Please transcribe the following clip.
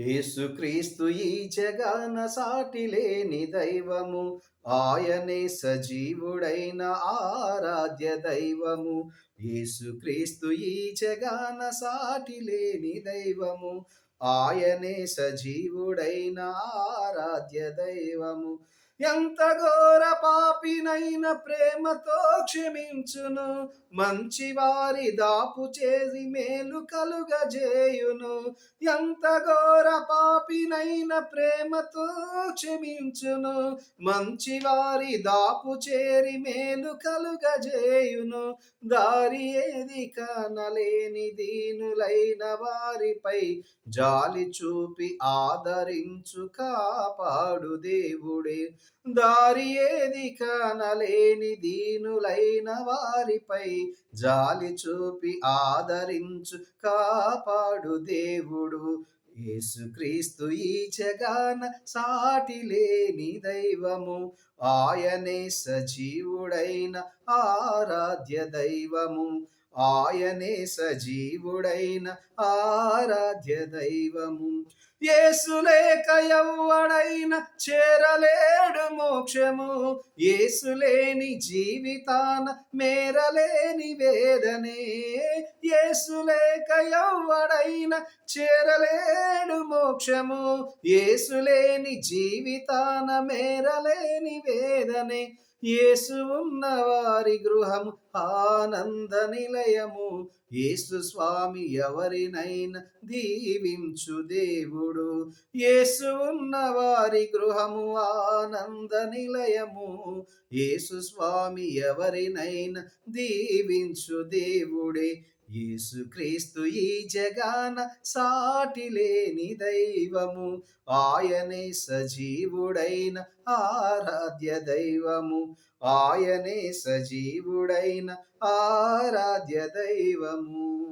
యేసుక్రీస్తు ఈ జగన సాటి లేని దైవము. ఆయనే సజీవుడైన ఆరాధ్య దైవము. యేసుక్రీస్తు ఈ జగన సాటి లేని దైవము. ఆయనే సజీవుడైన ఆరాధ్య దైవము. ఎంత ఘోర పాపినైన ప్రేమతో క్షమించును మంచి వారి దాపు చేసి మేలు కలుగజేయును. ఎంత ఘోర పాపినైన ప్రేమతో క్షమించును మంచి వారి దాపు చేరి మేలు కలుగజేయును. దారి ఏది కానలేని దీనులైన వారిపై జాలి చూపి ఆదరించు కాపాడు దేవుడే. దారి ఏది లేని దీనులైన వారిపై జాలి చూపి ఆదరించు కాపాడు దేవుడు. యేసుక్రీస్తు ఈ జగాన సాటి లేని దైవము. ఆయనే సజీవుడైన ఆరాధ్య దైవము. ఆయనే సజీవుడైన ఆరాధ్య దైవము. ఏసులేక ఎవ్వడైన చేరలేడు మోక్షము. ఏసులేని జీవితాన మేరలేని వేదనే. ఏసులేక ఎవ్వడైన చేరలేడు మోక్షము. ఏసులేని జీవితాన మేరలేని వేదనే. యేసు ఉన్న వారి గృహము ఆనంద నిలయము. యేసు స్వామి ఎవరినైనా దీవించు దేవుడు. యేసు ఉన్న వారి గృహము ఆనంద నిలయము. యేసు స్వామి ఎవరినైనా దీవించు దేవుడే. యేసుక్రీస్తు ఈ జగాన సాటి లేని దైవము. ఆయనే సజీవుడైన ఆరాధ్య దైవము. ఆయనే సజీవుడైన ఆరాధ్య దైవము.